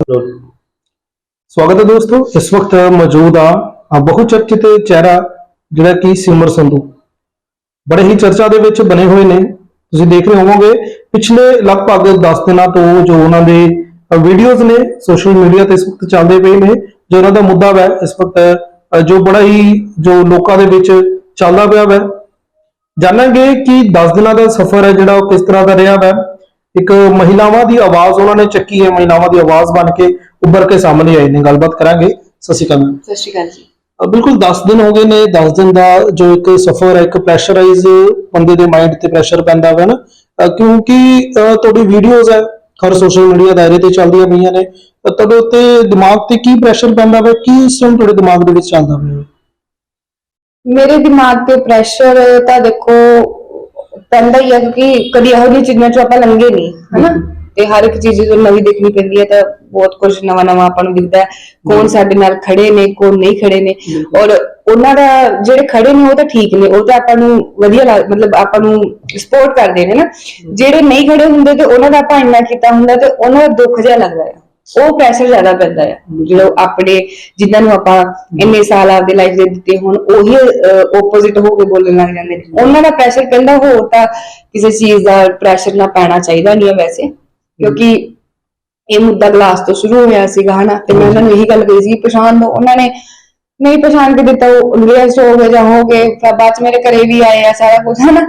ਸਵਾਗਤ ਹੈ ਦੋਸਤੋ। ਇਸ ਵਕਤ ਮੌਜੂਦ ਆ ਆ ਚਰਚਿਤ ਚਿਹਰਾ ਜਿਹੜਾ ਕਿ ਸਿਮਰ ਸੰਧੂ। ਬੜੇ ਹੀ ਚਰਚਾ ਦੇ ਵਿੱਚ ਬਣੇ ਹੋਏ ਨੇ। ਤੁਸੀਂ ਦੇਖ ਰਹੇ ਹੋਵੋਗੇ, ਪਿਛਲੇ ਲਗਭਗ 10 ਦਿਨਾਂ ਤੋਂ ਜੋ ਉਹਨਾਂ ਦੇ ਵੀਡੀਓਜ਼ ਨੇ ਸੋਸ਼ਲ ਮੀਡੀਆ ਤੇ ਇਸ ਵਕਤ ਚੱਲਦੇ ਪਏ ਨੇ, ਜੋ ਉਹਨਾਂ ਦਾ ਮੁੱਦਾ ਹੈ ਇਸ ਵਕਤ ਜੋ ਬੜਾ ਹੀ, ਜੋ ਲੋਕਾਂ ਦੇ ਵਿੱਚ ਚੱਲਦਾ ਪਿਆ ਹੈ ਜਾਣਾਂਗੇ ਕਿ 10 ਦਿਨਾਂ ਦਾ ਸਫ਼ਰ ਹੈ ਜਿਹੜਾ ਉਹ ਕਿਸ ਤਰ੍ਹਾਂ ਦਾ ਰਿਹਾ ਹੈ ਇੱਕ ਮਹਿਲਾਵਾਂ ਦੀ ਆਵਾਜ਼ ਉਹਨਾਂ ਨੇ ਚੱਕੀ ਹੈ ਮਹਿਲਾਵਾਂ ਦੀ ਆਵਾਜ਼ ਬਣ ਕੇ ਉੱਭਰ ਕੇ ਸਾਹਮਣੇ ਆਏ ਨੇ। ਗੱਲਬਾਤ ਕਰਾਂਗੇ। ਸਤਿ ਸ਼੍ਰੀ ਅਕਾਲ। ਸਤਿ ਸ਼੍ਰੀ ਅਕਾਲ ਜੀ। ਬਿਲਕੁਲ 10 ਦਿਨ ਹੋ ਗਏ ਨੇ। 10 ਦਿਨ ਦਾ ਜੋ ਇੱਕ ਸਫ਼ਰ ਹੈ ਇੱਕ ਪ੍ਰੈਸ਼ਰਾਈਜ਼ ਬੰਦੇ ਦੇ ਮਾਈਂਡ ਤੇ ਪ੍ਰੈਸ਼ਰ ਪੈਂਦਾ ਹੈ ਨਾ। ਕਿਉਂਕਿ ਤੁਹਾਡੀ ਵੀਡੀਓਜ਼ ਹੈ ਹਰ ਸੋਸ਼ਲ ਮੀਡੀਆ ਦਾਇਰੇ ਤੇ ਚੱਲਦੀਆਂ ਪਈਆਂ ਨੇ। ਤਾਂ ਤੁਹਾਡੇ ਉੱਤੇ ਦਿਮਾਗ ਤੇ ਕੀ ਪ੍ਰੈਸ਼ਰ ਪੈਂਦਾ ਹੈ ਕੀ ਇਸ ਟਾਈਮ ਤੁਹਾਡੇ ਦਿਮਾਗ ਦੇ ਵਿੱਚ ਚੱਲਦਾ ਹੈ ਮੇਰੇ ਦਿਮਾਗ ਤੇ ਪ੍ਰੈਸ਼ਰ ਤਾਂ ਦੇਖੋ ਪੈਂਦਾ ਹੀ ਹੈ ਕਿਉਂਕਿ ਕਦੀ ਇਹੋ ਜਿਹੀ ਚੀਜ਼ਾਂ ਚੋਂ ਆਪਾਂ ਲੰਘੇ ਨਹੀਂ ਹਨਾ? ਤੇ ਹਰ ਇੱਕ ਚੀਜ਼ ਜਦੋਂ ਨਵੀਂ ਦੇਖਣੀ ਪੈਂਦੀ ਹੈ ਤਾਂ ਬਹੁਤ ਕੁਝ ਨਵਾਂ ਨਵਾਂ ਆਪਾਂ ਨੂੰ ਦਿਖਦਾ ਹੈ। ਕੌਣ ਸਾਡੇ ਨਾਲ ਖੜੇ ਨੇ ਕੌਣ ਨਹੀਂ ਖੜੇ ਨੇ। ਔਰ ਉਹਨਾਂ ਦਾ ਜਿਹੜੇ ਖੜੇ ਨੇ ਉਹ ਤਾਂ ਠੀਕ ਨੇ ਉਹ ਤਾਂ ਆਪਾਂ ਨੂੰ ਵਧੀਆ ਲੱਗ- ਮਤਲਬ ਆਪਾਂ ਨੂੰ ਸਪੋਰਟ ਕਰਦੇ ਨੇ ਨਾ। ਜਿਹੜੇ ਨਹੀਂ ਖੜੇ ਹੁੰਦੇ ਤੇ ਉਹਨਾਂ ਦਾ ਆਪਾਂ ਇੰਨਾ ਕੀਤਾ ਹੁੰਦਾ ਤੇ ਉਹਨਾਂ ਦਾ ਦੁੱਖ ਜਿਹਾ ਲੱਗਦਾ ਹੈ ਉਹ ਪ੍ਰੈਸ਼ਰ ਜ਼ਿਆਦਾ ਪੈਂਦਾ ਹੈ ਜਦੋਂ ਆਪਣੇ ਜਿਨ੍ਹਾਂ ਨੂੰ ਆਪਾਂ ਇੰਨੇ ਸਾਲ ਆਪਦੇ ਲਾਈਫ ਦੇ ਦਿੱਤੇ ਹੁਣ ਉਹੀ ਆਪੋਜ਼ਿਟ ਹੋ ਕੇ ਬੋਲਣ ਲੱਗ ਜਾਂਦੇ। ਨੇ ਉਹਨਾਂ ਦਾ ਪ੍ਰੈਸ਼ਰ ਪੈਂਦਾ ਹੋਰ ਤਾਂ ਕਿਸੇ ਚੀਜ਼ ਦਾ ਪ੍ਰੈਸ਼ਰ ਨਾ ਪੈਣਾ ਚਾਹੀਦਾ ਨਹੀਂ ਵੈਸੇ। ਕਿਉਂਕਿ ਇਹ ਮੁੱਦਾ ਗਲਾਸ ਤੋਂ ਸ਼ੁਰੂ ਹੋਇਆ ਸੀਗਾ ਹਨਾ। ਤੇ ਮੈਂ ਉਹਨਾਂ ਨੂੰ ਇਹੀ ਗੱਲ ਕਹੀ ਸੀ ਪਛਾਣ ਲਓ। ਉਹਨਾਂ ਨੇ ਨਹੀਂ ਪਛਾਣ ਕੇ ਦਿੱਤਾ ਉਹ ਅੰਗਰੇਜ਼ ਹੋ ਗਏ ਜਾਂ ਹੋ ਗਏ ਫਿਰ ਬਾਅਦ ਚ ਮੇਰੇ ਘਰੇ ਵੀ ਆਏ ਆ ਸਾਰਾ ਕੁਝ ਹਨਾ।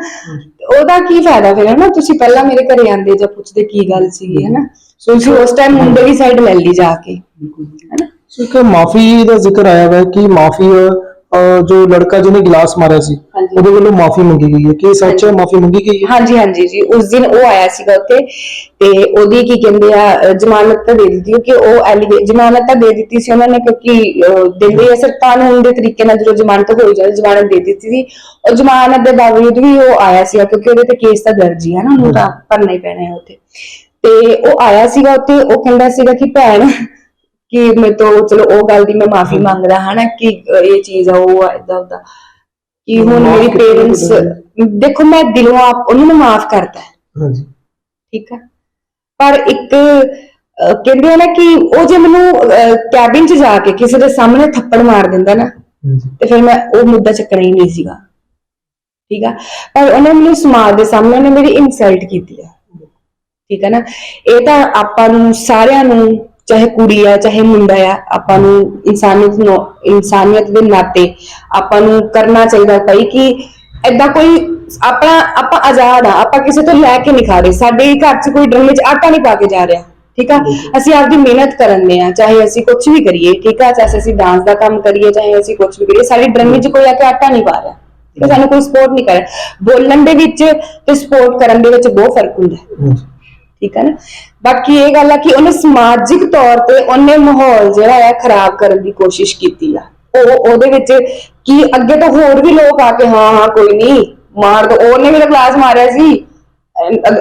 ਉਹਦਾ ਕੀ ਫਾਇਦਾ ਫਿਰ ਹਨਾ? ਤੁਸੀਂ ਪਹਿਲਾਂ ਮੇਰੇ ਘਰੇ ਆਂਦੇ ਜਾਂ ਪੁੱਛਦੇ ਕੀ ਗੱਲ ਸੀ ਹਨਾ? ਸੋ ਤੁਸੀਂ ਉਸ ਟਾਈਮ ਮੁੰਡੇ ਦੀ ਸਾਈਡ ਲੈ ਲਈ ਜਾ ਕੇ ਹਨਾ ਇੱਕ ਮਾਫੀ ਦਾ ਜ਼ਿਕਰ ਆਇਆ ਹੈ ਕਿ ਮਾਫੀ ਜੋ ਲੜਕਾ ਜਿਹਨੇ ਗਲਾਸ ਮਾਰਿਆ ਸੀ। ਉਹਦੇ ਵੱਲੋਂ ਮਾਫੀ ਮੰਗੀ ਗਈ ਹੈ ਕਿ ਸੱਚ ਹੈ ਮਾਫੀ ਮੰਗੀ ਗਈ ਹੈ ਹਾਂਜੀ ਹਾਂਜੀ ਜੀ ਉਸ ਦਿਨ ਉਹ ਆਇਆ ਸੀਗਾ ਉੱਥੇ ਤੇ ਉਹਦੀ ਕੀ ਕਹਿੰਦੇ ਆ ਜ਼ਮਾਨਤ ਤਾਂ ਦੇ ਦਿੱਤੀ ਕਿ ਉਹ ਐਲੀਗੇ ਜ਼ਮਾਨਤ ਤਾਂ ਦੇ ਦਿੱਤੀ ਸੀ ਉਹਨਾਂ ਨੇ ਕਿਉਂਕਿ ਆ ਸਰ ਕਾਨੂੰਨ ਦੇ ਤਰੀਕੇ ਨਾਲ ਜਦੋਂ ਜ਼ਮਾਨਤ ਹੋਈ ਜਾਂਦੀ ਜ਼ਮਾਨਤ ਦੇ ਦਿੱਤੀ ਸੀ ਔਰ ਜ਼ਮਾਨਤ ਦੇ ਬਾਵਜੂਦ ਵੀ ਉਹ ਆਇਆ ਸੀਗਾ ਕਿਉਂਕਿ ਉਹਦੇ ਤੇ ਕੇਸ ਤਾਂ ਦਰਜ ਹੀ ਹੈ ਨਾ ਉਹਨੂੰ ਤਾਂ ਭਰਨਾ ਹੀ ਪੈਣਾ ਹੈ ਉੱਥੇ ਤੇ ਉਹ ਆਇਆ ਸੀਗਾ ਉੱਥੇ ਉਹ ਕਹਿੰਦਾ ਸੀਗਾ ਕਿ ਭੈਣ ਕਿ ਮੈਂ ਤੋਂ ਚਲੋ ਉਹ ਗੱਲ ਦੀ ਮੈਂ ਮਾਫੀ ਮੰਗਦਾ ਹਨਾ ਕਿ ਇਹ ਚੀਜ਼ ਆ ਉਹ ਆ ਇਦਾਂ ਉਦਾਂ ਕਿ ਹੁਣ ਮੇਰੀ ਪੇਰੈਂਟਸ ਦੇਖੋ ਮੈਂ ਦਿਲੋਂ ਆਪ ਉਹਨਾਂ ਨੂੰ ਮਾਫ ਕਰਤਾ ਹੈ, ਹਾਂਜੀ। ਠੀਕ ਹੈ ਪਰ ਇੱਕ ਕਹਿੰਦੇ ਆ ਨਾ ਕਿ ਉਹ ਜੇ ਮੈਨੂੰ ਕੈਬਿਨ 'ਚ ਜਾ ਕੇ ਕਿਸੇ ਦੇ ਸਾਹਮਣੇ ਥੱਪੜ ਮਾਰ ਦਿੰਦਾ ਨਾ ਤੇ ਫਿਰ ਮੈਂ ਉਹ ਮੁੱਦਾ ਚੱਕਣਾ ਹੀ ਨਹੀਂ ਸੀਗਾ। ਠੀਕ ਆ? ਪਰ ਉਹਨੇ ਮੈਨੂੰ ਸਮਾਜ ਦੇ ਸਾਹਮਣੇ ਉਹਨੇ ਮੇਰੀ ਇਨਸਲਟ ਕੀਤੀ ਆ। ਠੀਕ ਹੈ ਨਾ? ਇਹ ਤਾਂ ਆਪਾਂ ਨੂੰ ਸਾਰਿਆਂ ਨੂੰ ਚਾਹੇ ਕੁੜੀ ਆ ਚਾਹੇ ਮੁੰਡਾ ਆ ਆਪਾਂ ਨੂੰ ਇਨਸਾਨੀਅਤ ਨੂੰ ਇਨਸਾਨੀਅਤ ਦੇ ਨਾਤੇ ਆਪਾਂ ਨੂੰ ਕਰਨਾ ਚਾਹੀਦਾ ਭਾਈ ਕਿ ਐਦਾਂ ਕੋਈ ਆਪਣਾ ਆਪਾਂ ਆਜ਼ਾਦ ਆ ਆਪਾਂ ਕਿਸੇ ਤੋਂ ਲੈ ਕੇ ਨਹੀਂ ਖਾ ਰਹੇ। ਸਾਡੇ ਘਰ 'ਚ ਕੋਈ ਡਰਮੇ 'ਚ ਆਟਾ ਨਹੀਂ ਪਾ ਕੇ ਜਾ ਰਿਹਾ ਠੀਕ ਆ? ਅਸੀਂ ਆਪਦੀ ਮਿਹਨਤ ਕਰਨਦੇ ਆ ਚਾਹੇ ਅਸੀਂ ਕੁਝ ਵੀ ਕਰੀਏ ਠੀਕ ਆ? ਚਾਹੇ ਅਸੀਂ ਡਾਂਸ ਦਾ ਕੰਮ ਕਰੀਏ ਚਾਹੇ ਅਸੀਂ ਕੁਝ ਵੀ ਕਰੀਏ ਸਾਡੀ ਡਰਮੇ 'ਚ ਕੋਈ ਆ ਕੇ ਆਟਾ ਨਹੀਂ ਪਾ ਰਿਹਾ ਆ? ਸਾਨੂੰ ਕੋਈ ਸਪੋਰਟ ਨਹੀਂ ਕਰ ਰਿਹਾ। ਬੋਲਣ ਦੇ ਵਿੱਚ ਤੇ ਸਪੋਰਟ ਕਰਨ ਦੇ ਵਿੱਚ ਬਹੁਤ ਫ਼ਰਕ ਹੁੰਦਾ। ਹੈ ਠੀਕ ਹੈ ਨਾ? ਬਾਕੀ ਇਹ ਗੱਲ ਆ ਕਿ ਉਹਨੇ ਸਮਾਜਿਕ ਤੌਰ ਤੇ ਉਹਨੇ ਮਾਹੌਲ ਜਿਹੜਾ ਆ ਖਰਾਬ ਕਰਨ ਦੀ ਕੋਸ਼ਿਸ਼ ਕੀਤੀ ਆ। ਉਹ ਉਹਦੇ ਵਿੱਚ ਕੀ ਅੱਗੇ ਤਾਂ ਹੋਰ ਵੀ ਲੋਕ ਆ ਕੇ ਹਾਂ ਹਾਂ ਕੋਈ ਨਹੀਂ ਮਾਰ ਦੋ। ਉਹਨੇ ਮੇਰਾ ਕਲਾਸ ਮਾਰਿਆ ਸੀ।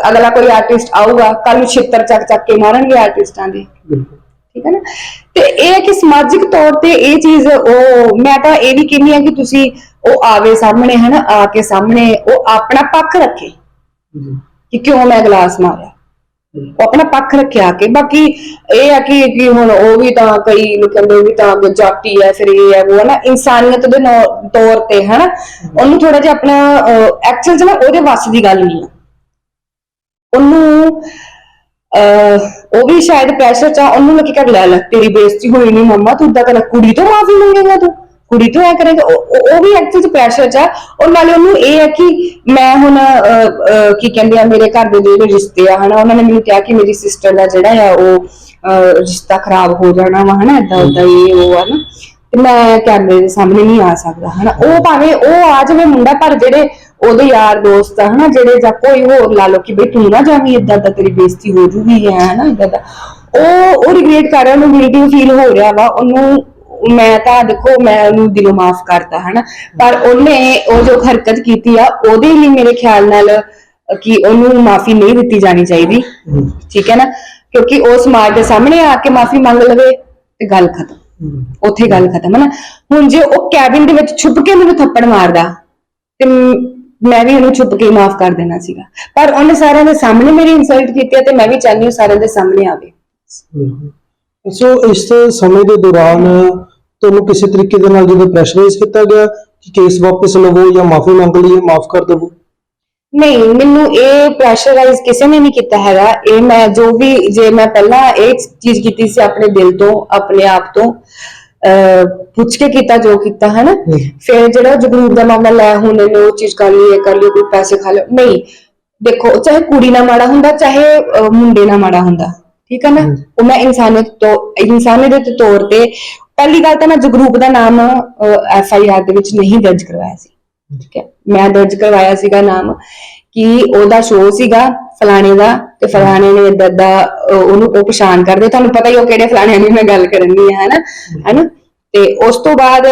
ਅਗਲਾ ਕੋਈ ਆਰਟਿਸਟ ਆਊਗਾ ਕੱਲ ਨੂੰ ਛਿੱਤਰ ਚੱਕ ਚੱਕ ਕੇ ਮਾਰਨਗੇ ਆਰਟਿਸਟਾਂ ਦੇ। ਠੀਕ ਹੈ ਨਾ? ਤੇ ਇਹ ਹੈ ਕਿ ਸਮਾਜਿਕ ਤੌਰ ਤੇ ਇਹ ਚੀਜ਼ ਉਹ ਮੈਂ ਤਾਂ ਇਹ ਵੀ ਕਹਿੰਦੀ ਆ ਕਿ ਤੁਸੀਂ ਉਹ ਆਵੇ ਸਾਹਮਣੇ ਹੈ ਨਾ ਆ ਕੇ ਸਾਹਮਣੇ ਉਹ ਆਪਣਾ ਪੱਖ ਰੱਖੇ। ਕਿ ਕਿਉਂ ਮੈਂ ਗਲਾਸ ਮਾਰਿਆ? ਉਹ ਆਪਣਾ ਪੱਖ ਰੱਖਿਆ ਕਿ ਬਾਕੀ ਇਹ ਆ ਕਿ ਕਿ ਹੁਣ ਉਹ ਵੀ ਤਾਂ ਕਈ ਲੋਕ ਕਹਿੰਦੇ ਉਹ ਵੀ ਤਾਂ ਜਾਤੀ ਹੈ ਫਿਰ ਇਹ ਹੈ ਉਹ ਹੈ ਨਾ ਇਨਸਾਨੀਅਤ ਦੇ ਨੌ- ਤੌਰ ਤੇ ਹੈ ਨਾ ਉਹਨੂੰ ਥੋੜਾ ਜਿਹਾ ਆਪਣਾ ਐਕਚੁਅਲ ਚ ਨਾ ਉਹਦੇ ਵੱਸ ਦੀ ਗੱਲ ਨਹੀਂ ਆ। ਉਹਨੂੰ ਅਹ ਉਹ ਵੀ ਸ਼ਾਇਦ ਪ੍ਰੈਸ਼ਰ ਚ ਆ, ਉਹਨੂੰ ਲੱਗੀ ਕਰ ਲੈ ਲੈ ਤੇਰੀ ਬੇਇੱਜ਼ਤੀ ਹੋਈ ਨਹੀਂ ਮੰਮਾ ਤੂੰ ਇਦਾਂ ਕਰ ਕੁੜੀ ਤੋਂ ਮਾਫੀ ਮੰਗੇਗਾ ਤੂੰ। ਕੁੜੀ ਤੋਂ ਐ ਕਰੇਗਾ, ਉਹ ਵੀ ਐਕਚੁਅਲ ਚ ਪ੍ਰੈਸ਼ਰ ਚ ਆ। ਔਰ ਨਾਲੇ ਉਹਨੂੰ ਇਹ ਹੈ ਕਿ ਮੈਂ ਹੁਣ ਕੀ ਕਹਿੰਦੇ ਆ, ਮੇਰੇ ਘਰ ਦੇ ਜਿਹੜੇ ਰਿਸ਼ਤੇ ਆ, ਹਨਾ, ਉਹਨਾਂ ਨੇ ਮੈਨੂੰ ਕਿਹਾ ਕਿ ਮੇਰੀ ਸਿਸਟਰ ਦਾ ਜਿਹੜਾ ਆ, ਉਹ ਰਿਸ਼ਤਾ ਖਰਾਬ ਹੋ ਜਾਣਾ ਵਾ, ਹਨਾ, ਏਦਾਂ ਏਦਾਂ ਇਹ ਉਹ ਆ ਨਾ। ਤੇ ਮੈਂ ਕੈਮਰੇ ਦੇ ਸਾਹਮਣੇ ਨਹੀਂ ਆ ਸਕਦਾ, ਹਨਾ। ਉਹ ਭਾਵੇਂ ਉਹ ਆ ਜਾਵੇ ਮੁੰਡਾ, ਪਰ ਜਿਹੜੇ ਉਹਦੇ ਯਾਰ ਦੋਸਤ ਆ, ਹਨਾ, ਜਿਹੜੇ ਜਾਂ ਕੋਈ ਹੋਰ ਲਾ ਲੋ ਕਿ ਬਈ ਤੂੰ ਨਾ ਜਾਵੀਂ ਇਦਾਂ ਦਾ ਤੇਰੀ ਬੇਇੱਜ਼ਤੀ ਹੋ ਜੂਗੀ ਹੈ ਹਨਾ ਇਦਾਂ ਦਾ ਉਹ ਉਹ ਰਿਗਰੇਟ ਕਰ ਰਿਹਾ, ਉਹਨੂੰ ਗਿਲਟੀ ਫੀਲ ਹੋ ਰਿਹਾ ਵਾ, ਉਹਨੂੰ ਮੈਂ ਤਾਂ ਦੇਖੋ ਮੈਂ ਉਹਨੂੰ ਦਿਲੋਂ ਮਾਫ ਕਰਤਾ ਹਨਾ। ਪਰ ਉਹਨੇ ਉਹ ਜੋ ਹਰਕਤ ਕੀਤੀ ਆ ਉਹਦੇ ਲਈ ਮੇਰੇ ਖਿਆਲ ਨਾਲ ਕਿ ਉਹਨੂੰ ਮਾਫੀ ਨਹੀਂ ਦਿੱਤੀ ਜਾਣੀ ਚਾਹੀਦੀ। ਠੀਕ ਹੈ ਨਾ? ਕਿਉਂਕਿ ਉਹ ਸਮਾਜ ਦੇ ਸਾਹਮਣੇ ਆ ਕੇ ਮਾਫੀ ਮੰਗ ਲਵੇ ਤੇ ਗੱਲ ਖਤਮ। ਉੱਥੇ ਗੱਲ ਖਤਮ ਹੈ ਨਾ ਹੁਣ ਜੇ ਉਹ ਕੈਬਿਨ ਦੇ ਵਿੱਚ ਛੁਪ ਕੇ ਮੈਨੂੰ ਥੱਪੜ ਮਾਰਦਾ ਤੇ ਮ- ਵੀ ਉਹਨੂੰ ਛੁਪ ਕੇ ਮਾਫ ਕਰ ਦੇਣਾ ਸੀਗਾ। ਪਰ ਉਹਨੇ ਸਾਰਿਆਂ ਦੇ ਸਾਹਮਣੇ ਮੇਰੀ ਇਨਸਲਟ ਕੀਤੀ ਤੇ ਮੈਂ ਵੀ ਚਾਹੁੰਦੀ ਹਾਂ ਸਾਰਿਆਂ ਦੇ ਸਾਹਮਣੇ ਆਵੇ। ਸੋ ਇਸ ਸਮੇਂ ਦੇ ਦੌਰਾਨ ਤੁਹਾਨੂੰ ਕਿਸੇ ਤਰੀਕੇ ਦੇ ਨਾਲ ਜਦੋਂ ਪ੍ਰੈਸ਼ਰਾਈਜ਼ ਕੀਤਾ ਗਿਆ ਕਿ ਕੇਸ ਵਾਪਸ ਲਵੋ ਜਾਂ ਮਾਫੀ ਮੰਗ ਲਈਏ ਮਾਫ ਕਰ ਦੇਵੋ? ਨਹੀਂ ਮੈਨੂੰ ਇਹ ਪ੍ਰੈਸ਼ਰਾਈਜ਼ ਕਿਸੇ ਨੇ ਨਹੀਂ ਕੀਤਾ ਹੈਗਾ। ਇਹ ਮੈਂ ਜੋ ਵੀ ਜੇ ਮੈਂ ਪਹਿਲਾਂ ਇਹ ਚੀਜ਼ ਕੀਤੀ ਸੀ ਆਪਣੇ ਦਿਲ ਤੋਂ ਆਪਣੇ ਆਪ ਤੋਂ ਪੁੱਛ ਕੇ ਕੀਤਾ ਜੋ ਕੀਤਾ ਹੈ। ਨਾ। ਫਿਰ ਜਿਹੜਾ ਜਗਰੂਪ ਦਾ ਮਾਮਲਾ ਲੈ ਹੁਣ ਇਹਨੇ ਉਹ ਚੀਜ਼ ਕਰ ਲਈ ਇਹ ਕਰ ਲਈ ਕੋਈ ਪੈਸੇ ਖਾ ਲਓ। ਨਹੀਂ ਦੇਖੋ ਚਾਹੇ ਕੁੜੀ ਨਾਲ ਮਾੜਾ ਹੁੰਦਾ ਚਾਹੇ ਅਹ, ਮੁੰਡੇ ਨਾਲ ਮਾੜਾ ਹੁੰਦਾ ਠੀਕ ਹੈ ਨਾ। ਉਹ ਮੈਂ ਇਨਸਾਨੀਅਤ ਤੋਂ ਇਨਸਾਨੀਅਤ ਦੇ ਤੌਰ ਤੇ ਪਹਿਲੀ ਗੱਲ ਤਾਂ ਮੈਂ ਜਗਰੂਪ ਦਾ ਨਾਮ ਐਫ ਆਈ ਆਰ ਦੇ ਵਿੱਚ ਨਹੀਂ ਦਰਜ ਕਰਵਾਇਆ ਸੀ। ਠੀਕ ਹੈ। ਮੈਂ ਦਰਜ ਕਰਵਾਇਆ ਸੀਗਾ ਨਾਮ ਕਿ ਉਹਦਾ ਸ਼ੋਅ ਸੀਗਾ, ਫਲਾਣੇ ਦਾ ਤੇ ਫਲਾਣੇ ਨੇ ਏਦਾਂ ਦਾ ਉਹਨੂੰ ਉਹ ਪਛਾਣ ਕਰਦੇ ਤੁਹਾਨੂੰ ਪਤਾ ਹੀ ਉਹ ਕਿਹੜੇ ਫਲਾਣੇ ਦੀ ਮੈਂ ਗੱਲ ਕਰਨੀ ਹੈ, ਹਨਾ? ਹਨਾ? ਤੇ ਉਸ ਤੋਂ ਬਾਅਦ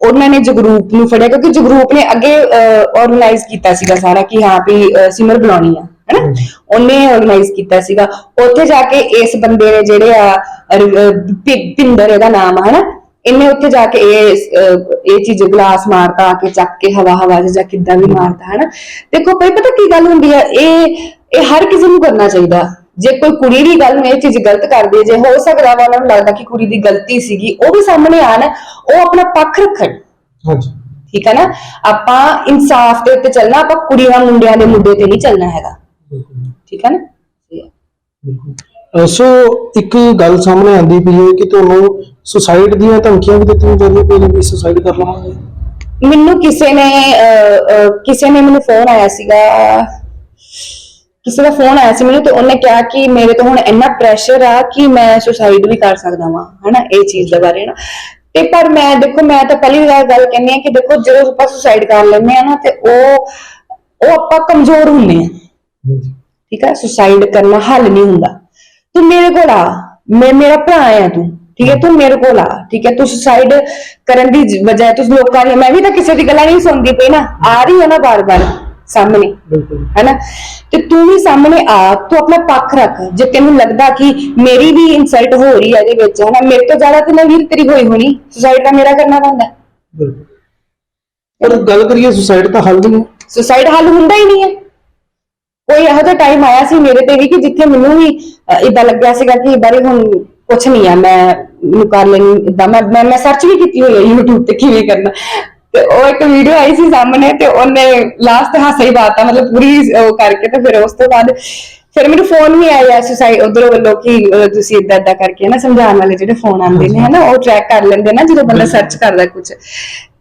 ਉਹਨਾਂ ਨੇ ਜਗਰੂਪ ਨੂੰ ਫੜਿਆ ਕਿਉਂਕਿ ਜਗਰੂਪ ਨੇ ਅੱਗੇ ਆਰਗੇਨਾਈਜ਼ ਕੀਤਾ ਸੀਗਾ ਸਾਰਾ ਕਿ ਹਾਂ ਵੀ ਸਿਮਰ ਬੁਲਾਉਣੀ ਆ। ਹਨਾ? ਉਹਨੇ ਆਰਗੇਨਾਈਜ਼ ਕੀਤਾ ਸੀਗਾ। ਉੱਥੇ ਜਾ ਕੇ ਇਸ ਬੰਦੇ ਨੇ ਜਿਹੜੇ ਆ ਭਿੰਦਰ ਇਹਦਾ ਨਾਮ ਆ ਹਨਾ? ਇਹਨੇ ਉੱਥੇ ਜਾ ਕੇ ਇਹ ਇਹ ਚੀਜ਼ ਗਲਾਸ ਮਾਰਤਾ ਆ ਕੇ ਚੱਕ ਕੇ ਹਵਾ ਹਵਾ ਜਾਂ ਕਿੱਦਾਂ ਵੀ ਮਾਰਤਾ ਹਨਾ? ਦੇਖੋ ਭਾਈ ਪਤਾ ਕੀ ਗੱਲ ਹੁੰਦੀ ਆ? ਇਹ ਇਹ ਹਰ ਕਿਸੇ ਨੂੰ ਕਰਨਾ ਚਾਹੀਦਾ। ਜੇ ਕੋਈ ਕੁੜੀ ਦੀ ਗੱਲ ਨੂੰ ਇਹ ਚੀਜ਼ ਗਲਤ ਕਰਦੀ ਜੇ ਹੋ ਸਕਦਾ ਵਾ ਉਹਨਾਂ ਨੂੰ ਲੱਗਦਾ ਕਿ ਕੁੜੀ ਦੀ ਗਲਤੀ ਸੀਗੀ ਉਹ ਵੀ ਸਾਹਮਣੇ ਆਣ ਉਹ ਆਪਣਾ ਪੱਖ ਰੱਖਣ। ਹਾਂਜੀ। ਠੀਕ ਹੈ ਨਾ? ਆਪਾਂ ਇਨਸਾਫ ਦੇ ਉੱਤੇ ਚੱਲਣਾ ਆਪਾਂ ਕੁੜੀਆਂ ਮੁੰਡਿਆਂ ਦੇ ਮੁੱਦੇ ਤੇ ਨਹੀਂ ਚੱਲਣਾ ਹੈਗਾ। ਬਿਲਕੁਲ ਠੀਕ ਹੈ ਨਾ? ਬਿਲਕੁਲ। ਅਹ ਸੋ ਇੱਕ ਗੱਲ ਸਾਹਮਣੇ ਆਂਦੀ ਪਈ ਹੈ ਕਿ ਤੁਹਾਨੂੰ ਸੁਸਾਈਡ ਦੀਆਂ ਧਮਕੀਆਂ ਵੀ ਦਿੱਤੀਆਂ ਜਾਂਦੀਆਂ ਪਈਆਂ ਵੀ ਸੁਸਾਈਡ ਕਰ ਲਵਾਂਗੇ। ਮੈਨੂੰ ਕਿਸੇ ਨੇ ਅਹ, ਅਹ, ਕਿਸੇ ਨੇ ਮੈਨੂੰ ਫੋਨ ਆਇਆ ਸੀਗਾ। ਕਿਸੇ ਦਾ ਫੋਨ ਆਇਆ ਸੀ ਮੈਨੂੰ ਤੇ ਉਹਨੇ ਕਿਹਾ ਕਿ ਮੇਰੇ ਤੋਂ ਹੁਣ ਇੰਨਾ ਪ੍ਰੈਸ਼ਰ ਆ ਕਿ ਮੈਂ ਸੁਸਾਈਡ ਵੀ ਕਰ ਸਕਦਾ ਵਾਂ ਹਨਾ ਇਹ ਚੀਜ਼ ਦੇ ਬਾਰੇ ਨਾ। ਤੇ ਪਰ ਮੈਂ ਦੇਖੋ ਮੈਂ ਤਾਂ ਪਹਿਲੀ ਵਾਰ ਗੱਲ ਕਹਿੰਨੀ ਆ ਕਿ ਦੇਖੋ ਜਦੋਂ ਆਪਾਂ ਸੁਸਾਈਡ ਕਰ ਲੈਂਦੇ ਆ ਨਾ ਤੇ ਉਹ ਉਹ ਆਪਾਂ ਕਮਜ਼ੋਰ ਹੁੰਨੇ ਆ ਠੀਕ ਹੈ ਸੁਸਾਈਡ ਕਰਨਾ ਹੱਲ ਨਹੀਂ ਹੁੰਦਾ। ਤੂੰ ਮੇਰੇ ਕੋਲ ਆ। ਮੈਂ ਮੇਰਾ ਭਰਾ ਆ ਤੂੰ। ਠੀਕ ਹੈ। ਤੂੰ ਮੇਰੇ ਕੋਲ ਆ। ਠੀਕ ਹੈ ਤੂੰ ਸੁਸਾਈਡ ਕਰਨ ਦੀ ਬਜਾਏ ਤੂੰ ਲੋਕਾਂ ਦੀ ਮੈਂ ਵੀ ਤਾਂ ਕਿਸੇ ਦੀ ਗੱਲਾਂ ਨਹੀਂ ਸੁਣਦੀ ਪਈ ਨਾ। ਆ ਰਹੀ ਹੈ ਨਾ ਬਾਰ-ਬਾਰ ਸਾਹਮਣੇ। ਹੈਨਾ? ਤੇ ਤੂੰ ਵੀ ਸਾਹਮਣੇ ਆ। ਤੂੰ ਆਪਣਾ ਪੱਖ ਰੱਖ। ਜੇ ਤੈਨੂੰ ਲੱਗਦਾ ਕਿ ਮੇਰੀ ਵੀ ਇਨਸਲਟ ਹੋ ਰਹੀ ਹੈ ਇਹਦੇ ਵਿੱਚ ਹੈਨਾ? ਮੇਰੇ ਤੋਂ ਜ਼ਿਆਦਾ ਤੇ ਨਾ ਵੀਰ ਤੇਰੀ ਹੋਈ ਹੋਣੀ। ਸੁਸਾਈਡ ਤਾਂ ਮੇਰਾ ਕਰਨਾ ਪੈਂਦਾ। ਬਿਲਕੁਲ। ਪਰ ਗੱਲ ਕਰੀਏ ਸੁਸਾਈਡ ਤਾਂ ਹੱਲ ਨਹੀਂ। ਹੈ ਸੁਸਾਈਡ ਹੱਲ ਹੁੰਦਾ ਹੀ ਨਹੀਂ ਹੈ। ਕੋਈ ਇਹੋ ਜਿਹਾ ਟਾਈਮ ਆਇਆ ਸੀ ਮੇਰੇ ਤੇ ਵੀ ਕਿ ਜਿੱਥੇ ਮੈਨੂੰ ਵੀ ਇਦਾਂ ਲੱਗਿਆ ਸੀਗਾ ਕਿ ਬਾਰੇ ਹੁਣ ਕੁਝ ਨਹੀਂ ਆ ਮੈਂ ਮੈਨੂੰ ਕਰ ਲੈਣੀ ਇਦਾਂ ਮੈਂ ਮੈਂ, ਸਰਚ ਵੀ ਕੀਤੀ ਹੋਈ ਹੈ YouTube ਤੇ ਕਿਵੇਂ ਕਰਨਾ। ਤੇ ਉਹ ਇੱਕ ਵੀਡੀਓ ਆਈ ਸੀ ਸਾਹਮਣੇ ਤੇ ਉਹਨੇ ਲਾਸਟ ਹਾਸਾ ਹੀ ਬਾਤ ਆ ਮਤਲਬ ਪੂਰੀ ਉਹ ਕਰਕੇ ਤੇ ਫਿਰ ਉਸ ਤੋਂ ਬਾਅਦ ਫਿਰ ਮੈਨੂੰ ਫੋਨ ਵੀ ਆਇਆ ਸੁਸਾਈਡ ਉਧਰੋਂ ਵੱਲੋਂ ਕਿ ਤੁਸੀਂ ਇਦਾਂ ਇਦਾਂ ਕਰਕੇ ਨਾ ਸਮਝਾਉਣ ਵਾਲੇ ਜਿਹੜੇ ਫੋਨ ਆਉਂਦੇ ਨੇ ਹਨਾ ਉਹ ਟਰੈਕ ਕਰ ਲੈਂਦੇ ਨਾ ਜਦੋਂ ਬੰਦਾ ਸਰਚ ਕਰਦਾ ਕੁਝ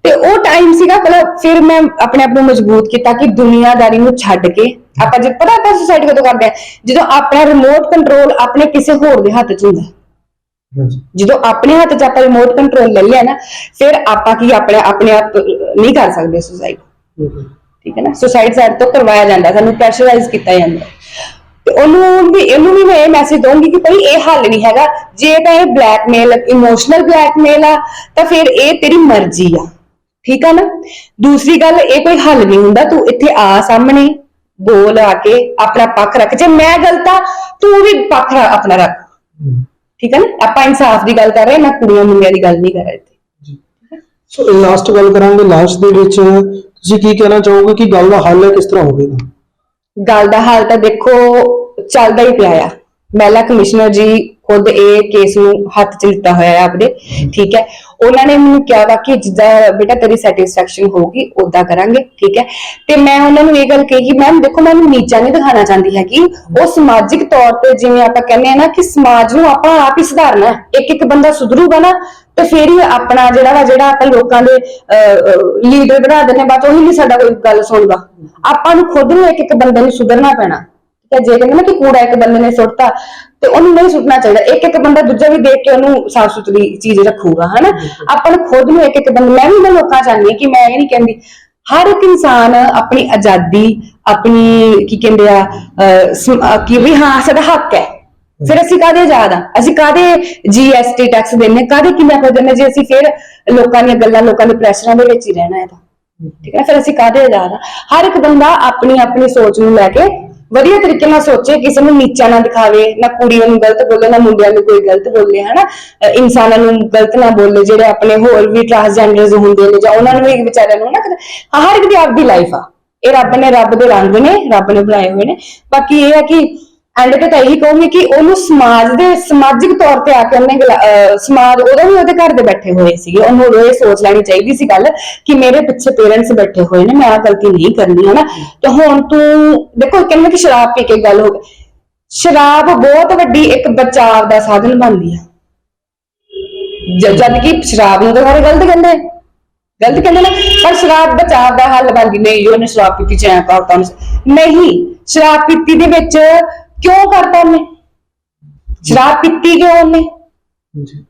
ਤੇ ਉਹ ਟਾਈਮ ਸੀਗਾ ਮਤਲਬ ਫਿਰ ਮੈਂ ਆਪਣੇ ਆਪ ਨੂੰ ਮਜ਼ਬੂਤ ਕੀਤਾ ਕਿ ਦੁਨੀਆਦਾਰੀ ਨੂੰ ਛੱਡ ਕੇ ਆਪਾਂ ਜੇ ਪਤਾ ਆਪਾਂ ਸੁਸਾਈਡ ਕਦੋਂ ਕਰਦੇ ਆ ਜਦੋਂ ਆਪਣਾ ਰਿਮੋਟ ਕੰਟਰੋਲ ਆਪਣੇ ਕਿਸੇ ਹੋਰ ਦੇ ਹੱਥ 'ਚ ਹੁੰਦਾ। ਜਦੋਂ ਆਪਣੇ ਹੱਥ 'ਚ ਆਪਾਂ ਰਿਮੋਟ ਕੰਟਰੋਲ ਲੈ ਲਿਆ ਨਾ ਫਿਰ ਆਪਾਂ ਕੀ ਆਪਣੇ ਆਪਣੇ ਆਪ ਨਹੀਂ ਕਰ ਸਕਦੇ ਬਿਲਕੁਲ। ਠੀਕ ਹੈ ਨਾ? ਸੁਸਾਈਡ ਸਾਈਡ ਤੋਂ ਕਰਵਾਇਆ ਜਾਂਦਾ ਸਾਨੂੰ ਪ੍ਰੈਸ਼ਰਾਈਜ਼ ਕੀਤਾ ਜਾਂਦਾ। ਤੇ ਉਹਨੂੰ ਵੀ ਇਹਨੂੰ ਵੀ ਮੈਂ ਇਹ ਮੈਸੇਜ ਦਊਂਗੀ ਕਿ ਭਾਈ ਇਹ ਹੱਲ ਨਹੀਂ ਹੈਗਾ। ਜੇ ਤਾਂ ਇਹ ਬਲੈਕਮੇਲ ਇਮੋਸ਼ਨਲ ਬਲੈਕਮੇਲ ਆ ਤਾਂ ਫਿਰ ਇਹ ਤੇਰੀ ਮਰਜ਼ੀ ਆ। ਠੀਕ ਆ ਨਾ? ਦੂਸਰੀ ਗੱਲ ਇਹ ਕੋਈ ਹੱਲ ਨਹੀਂ ਹੁੰਦਾ ਤੂੰ ਇੱਥੇ ਆ ਸਾਹਮਣੇ ਬੋਲ ਆ ਕੇ ਆਪਣਾ ਪੱਖ ਰੱਖ। ਜੇ ਮੈਂ ਗਲਤ ਆ ਤੂੰ ਵੀ ਪੱਖ ਆਪਣਾ ਰੱਖ। ਠੀਕ ਹੈ ਨਾ? ਆਪਾਂ ਇਨਸਾਫ ਦੀ ਗੱਲ ਕਰ ਰਹੇ ਨਾ ਕੁੜੀਆਂ ਮੁੰਡਿਆਂ ਦੀ ਗੱਲ ਨਹੀਂ ਕਰ ਰਹੇ। ਇੱਥੇ ਸੋ ਲਾਸਟ ਗੱਲ ਕਰਾਂਗੇ ਲਾਸਟ ਦੇ ਵਿੱਚ ਤੁਸੀਂ ਕੀ ਕਹਿਣਾ ਚਾਹੋਗੇ ਕਿ ਗੱਲ ਦਾ ਹੱਲ ਕਿਸ ਤਰ੍ਹਾਂ ਹੋਵੇਗਾ? ਗੱਲ ਦਾ ਹਾਲ ਤਾਂ ਦੇਖੋ ਚੱਲਦਾ ਹੀ ਪਿਆ ਆ। ਮਹਿਲਾ ਕਮਿਸ਼ਨਰ ਜੀ ਖੁਦ ਇਹ ਕੇਸ ਨੂੰ ਹੱਥ 'ਚ ਲਿੱਤਾ ਹੋਇਆ ਹੈ ਆਪਦੇ, ਠੀਕ ਹੈ। ਉਹਨਾਂ ਨੇ ਮੈਨੂੰ ਕਿਹਾ ਵਾ ਕਿ ਜਿੱਦਾਂ ਬੇਟਾ ਤੇਰੀ ਸੈਟੀਸਫੈਕਸ਼ਨ ਹੋਊਗੀ ਉਦਾਂ ਕਰਾਂਗੇ, ਠੀਕ ਹੈ। ਤੇ ਮੈਂ ਉਹਨਾਂ ਨੂੰ ਇਹ ਗੱਲ ਕਹੀ ਕਿ ਮੈਮ ਦੇਖੋ ਮੈਂ ਨੀਚਾ ਨਹੀਂ ਦਿਖਾਣਾ ਚਾਹੁੰਦੀ ਹੈਗੀ। ਉਹ ਸਮਾਜਿਕ ਤੌਰ ਤੇ ਜਿਵੇਂ ਆਪਾਂ ਕਹਿੰਦੇ ਆ ਨਾ ਕਿ ਸਮਾਜ ਨੂੰ ਆਪਾਂ ਆਪ ਹੀ ਸੁਧਾਰਨਾ ਇੱਕ ਇੱਕ ਬੰਦਾ ਸੁਧਰੂਗਾ ਨਾ, ਤੇ ਫੇਰ ਹੀ ਆਪਣਾ ਜਿਹੜਾ ਵਾ, ਜਿਹੜਾ ਆਪਾਂ ਲੋਕਾਂ ਦੇ ਲੀਡਰ ਬਣਾ ਦਿੰਦੇ ਬਾਅਦ ਉਹੀ ਨਹੀਂ ਸਾਡਾ ਕੋਈ ਗੱਲ ਸੁਣਦਾ। ਆਪਾਂ ਨੂੰ ਖੁਦ ਨੂੰ ਇੱਕ ਇੱਕ ਬੰਦੇ ਨੂੰ ਸੁਧਰਨਾ ਪੈਣਾ। ਹੈ ਜੇ ਕਹਿੰਦੇ ਨਾ ਕਿ ਕੂੜਾ ਇੱਕ ਬੰਦੇ ਨੇ ਸੁੱਟਤਾ ਤੇ ਉਹਨੂੰ ਨਹੀਂ ਸੁੱਟਣਾ ਚਾਹੀਦਾ। ਇੱਕ ਇੱਕ ਬੰਦਾ ਦੂਜਾ ਵੀ ਦੇਖ ਕੇ ਉਹਨੂੰ ਸਾਫ਼ ਸੁਥਰੀ ਚੀਜ਼ ਰੱਖੂਗਾ ਹਨਾ? ਆਪਾਂ ਨੂੰ ਖੁਦ ਨੂੰ ਇੱਕ ਇੱਕ ਬੰਦਾ ਮੈਂ ਵੀ ਮੈਂ ਲੋਕਾਂ ਚਾਹੁੰਦੀ ਹਾਂ ਕਿ ਮੈਂ ਇਹ ਨਹੀਂ ਕਹਿੰਦੀ ਹਰ ਇੱਕ ਇਨਸਾਨ ਆਪਣੀ ਆਜ਼ਾਦੀ ਆਪਣੀ ਕੀ ਕਹਿੰਦੇ ਆ ਕਿ ਵੀ ਹਾਂ ਸਾਡਾ ਹੱਕ ਹੈ। ਫਿਰ ਅਸੀਂ ਕਾਦੇ ਆ? ਅਸੀਂ ਕਾਦੇ ਜੀਐਸਟੀ ਟੈਕਸ ਦੇਣੇ ਕਾਦੇ ਕਿੰਨਾ ਕੁ ਦਿੰਦੇ ਜੇ ਅਸੀਂ ਫਿਰ ਲੋਕਾਂ ਦੀਆਂ ਗੱਲਾਂ ਲੋਕਾਂ ਦੇ ਪ੍ਰੈਸ਼ਰਾਂ ਦੇ ਵਿੱਚ ਹੀ ਰਹਿਣਾ ਹੈ ਤਾਂ। ਠੀਕ ਹੈ ਨਾ? ਫਿਰ ਅਸੀਂ ਕਾਦੇ ਆ? ਹਰ ਇੱਕ ਬੰਦਾ ਆਪਣੀ ਆਪਣੀ ਸੋਚ ਨੂੰ ਲੈ ਕੇ ਵਧੀਆ ਤਰੀਕੇ ਨਾਲ ਸੋਚੇ, ਕਿਸੇ ਨੂੰ ਨੀਚਾ ਨਾ ਦਿਖਾਵੇ, ਨਾ ਕੁੜੀਆਂ ਨੂੰ ਗਲਤ ਬੋਲੇ, ਨਾ ਮੁੰਡਿਆਂ ਨੂੰ ਕੋਈ ਗਲਤ ਬੋਲੇ, ਹਨਾ? ਅਹ ਇਨਸਾਨਾਂ ਨੂੰ ਗਲਤ ਨਾ ਬੋਲੇ, ਜਿਹੜੇ ਆਪਣੇ ਹੋਰ ਵੀ ਟ੍ਰਾਂਸਜੈਂਡਰਸ ਹੁੰਦੇ ਨੇ, ਜਾਂ ਉਹਨਾਂ ਨੂੰ ਵੀ ਵਿਚਾਰਿਆਂ ਨੂੰ ਨਾ ਕਦੇ- ਹਰ ਇੱਕ ਦੀ ਆਪਦੀ ਲਾਈਫ ਆ। ਇਹ ਰੱਬ ਨੇ ਰੱਬ ਦੇ ਰੰਗ ਨੇ, ਰੱਬ ਨੇ ਬਣਾਏ ਹੋਏ ਨੇ। ਬਾਕੀ ਇਹ ਆ ਕਿ ਐਂਡ ਤੇ ਤਾਂ ਇਹੀ ਕਹੂੰਗੀ ਕਿ ਉਹਨੂੰ ਸਮਾਜ ਦੇ ਸਮਾਜਿਕ ਤੌਰ ਤੇ ਆ ਕੇ ਉਹਨੇ ਸਮਾਜ ਉਹਦਾ ਵੀ ਉਹਦੇ ਘਰ ਦੇ ਬੈਠੇ ਹੋਏ ਸੀਗੇ। ਉਹਨੂੰ ਇਹ ਸੋਚ ਲੈਣੀ ਚਾਹੀਦੀ ਸੀ ਗੱਲ ਕਿ ਮੇਰੇ ਪਿੱਛੇ ਪੇਰੈਂਟਸ ਬੈਠੇ ਹੋਏ ਨੇ, ਮੈਂ ਆ ਗਲਤੀ ਨਹੀਂ ਕਰਨੀ ਹੈ ਨਾ ਤੇ ਹੁਣ ਤੂੰ ਦੇਖੋ, ਕਹਿੰਦੇ ਕਿ ਸ਼ਰਾਬ ਪੀ ਕੇ ਗੱਲ ਹੋ ਗਈ। ਸ਼ਰਾਬ ਬਹੁਤ ਵੱਡੀ ਇੱਕ ਬਚਾਵ ਦਾ ਸਾਧਨ ਬਣਦੀ ਹੈ ਜ- ਜਦ ਕਿ ਸ਼ਰਾਬ ਨੂੰ ਤਾਂ ਸਾਰੇ ਗਲਤ ਕਹਿੰਦੇ। ਗਲਤ ਕਹਿੰਦੇ ਨੇ, ਪਰ ਸ਼ਰਾਬ ਬਚਾਵ ਦਾ ਹੱਲ ਬਣਦੀ। ਨਹੀਂ, ਉਹਨੇ ਸ਼ਰਾਬ ਪੀਤੀ ਚੈਂ ਕਰਤਾ ਉਹਨੇ। ਨਹੀਂ, ਸ਼ਰਾਬ ਪੀਤੀ ਦੇ ਵਿੱਚ ਕਿਉਂ ਕਰਤਾ ਉਹਨੇ? ਸ਼ਰਾਬ ਪੀਤੀ ਕਿਉਂ ਉਹਨੇ? ਜੀ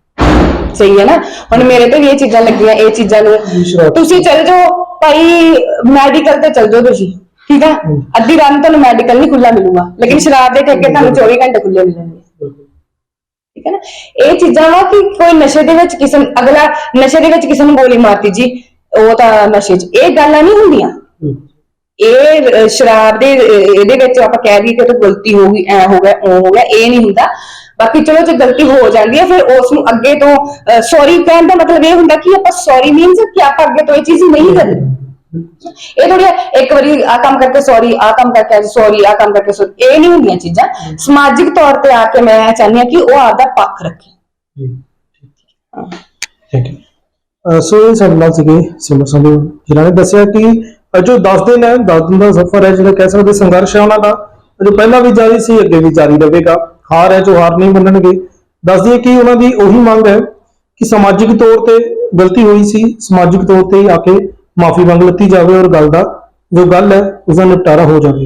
ਸਹੀ ਹੈ ਨਾ? ਹੁਣ ਮੇਰੇ ਤੇ ਵੀ ਇਹ ਚੀਜ਼ਾਂ ਲੱਗੀਆਂ ਇਹ ਚੀਜ਼ਾਂ ਨੂੰ ਸ਼ਰਾਬ। ਤੁਸੀਂ ਚਲ ਜਾਓ ਭਾਈ ਮੈਡੀਕਲ ਤੇ ਚਲ ਜਾਓ ਤੁਸੀਂ ਠੀਕ ਹੈ ਹਮ। ਅੱਧੀ ਰਾਤ ਨੂੰ ਤੁਹਾਨੂੰ ਮੈਡੀਕਲ ਨਹੀਂ ਖੁੱਲਾ ਮਿਲੂਗਾ ਲੇਕਿਨ ਸ਼ਰਾਬ ਦੇ ਠੇਕੇ ਤੁਹਾਨੂੰ 24 ਘੰਟੇ ਖੁੱਲੇ ਮਿਲਣਗੇ। ਠੀਕ ਹੈ ਨਾ? ਇਹ ਚੀਜ਼ਾਂ ਵਾ ਕਿ ਕੋਈ ਨਸ਼ੇ ਦੇ ਵਿੱਚ ਕਿਸੇ ਨੂੰ- ਅਗਲਾ ਨਸ਼ੇ ਦੇ ਵਿੱਚ ਕਿਸੇ ਨੂੰ ਗੋਲੀ ਮਾਰਤੀ ਜੀ ਉਹ ਤਾਂ ਨਸ਼ੇ 'ਚ। ਇਹ ਗੱਲਾਂ ਨਹੀਂ ਹੁੰਦੀਆਂ। ਹਮ, ਇਹ ਸ਼ਰਾਬ ਦੇ ਇਹਦੇ ਵਿੱਚ ਆਪਾਂ ਕਹਿ ਦਈਏ ਕਿ ਉਹ ਗਲਤੀ ਹੋ ਗਈ ਐ ਹੋ ਗਿਆ ਉਹ ਹੋ ਗਿਆ ਇਹ ਨਹੀਂ ਹੁੰਦਾ। ਬਾਕੀ ਚਲੋ ਜੇ ਗਲਤੀ ਹੋ ਜਾਂਦੀ ਹੈ ਫਿਰ ਉਸ ਨੂੰ ਅੱਗੇ ਤੋਂ ਸੌਰੀ ਕਹਿਣ ਦਾ ਮਤਲਬ ਇਹ ਹੁੰਦਾ ਕਿ ਆਪਾਂ ਸੌਰੀ ਮੀਨਸ ਕਿ ਆਪਾਂ ਅੱਗੇ ਤੋਂ ਇਹ ਚੀਜ਼ ਨਹੀਂ ਕਰਨੀ। ਇਹ ਥੋੜੀ ਇੱਕ ਵਾਰੀ ਆ ਕੰਮ ਕਰਕੇ ਸੌਰੀ ਆ ਕੰਮ ਕਰਕੇ ਅੱਜ ਸੌਰੀ ਆ ਕੰਮ ਕਰਕੇ ਸੌਰੀ ਇਹ ਨਹੀਂ ਹੁੰਦੀਆਂ ਚੀਜ਼ਾਂ। ਸਮਾਜਿਕ ਤੌਰ ਤੇ ਆ ਕੇ ਮੈਂ ਚਾਹੁੰਦੀ ਹਾਂ ਕਿ ਉਹ ਆਪਦਾ ਪੱਖ ਰੱਖੇ। ਜੀ ਥੈਂਕ ਯੂ ਸੋ ਇਹ ਸਾਡੇ ਨਾਲ ਸੀਗੇ ਸਿਮਰ ਸੰਧੂ ਜਿਨ੍ਹਾਂ ਨੇ ਦੱਸਿਆ ਕਿ ਅਹ ਜੋ 10 ਦਿਨ ਹੈ 10 ਦਿਨ ਦਾ ਸਫ਼ਰ ਹੈ ਜਿਹੜਾ ਕਹਿ ਸਕਦੇ ਸੰਘਰਸ਼ ਹੈ ਉਹਨਾਂ ਦਾ। ਜੋ ਪਹਿਲਾਂ ਵੀ ਜਾਰੀ ਸੀ, ਅੱਗੇ ਵੀ ਜਾਰੀ ਰਹੇਗਾ। ਹਾਰ ਹੈ ਜੋ ਹਾਰ ਨਹੀਂ ਮੰਨਣਗੇ। ਦੱਸ ਦਈਏ ਕਿ ਉਹਨਾਂ ਦੀ ਉਹੀ ਮੰਗ ਹੈ ਕਿ ਸਮਾਜਿਕ ਤੌਰ ਤੇ ਗਲਤੀ ਹੋਈ ਸੀ। ਸਮਾਜਿਕ ਤੌਰ ਤੇ ਆ ਕੇ ਮਾਫੀ ਮੰਗ ਲੱਤੀ ਜਾਵੇ ਔਰ ਗੱਲ ਦਾ ਜੋ ਗੱਲ ਹੈ ਉਸ ਦਾ ਨਿਪਟਾਰਾ ਹੋ ਜਾਵੇ।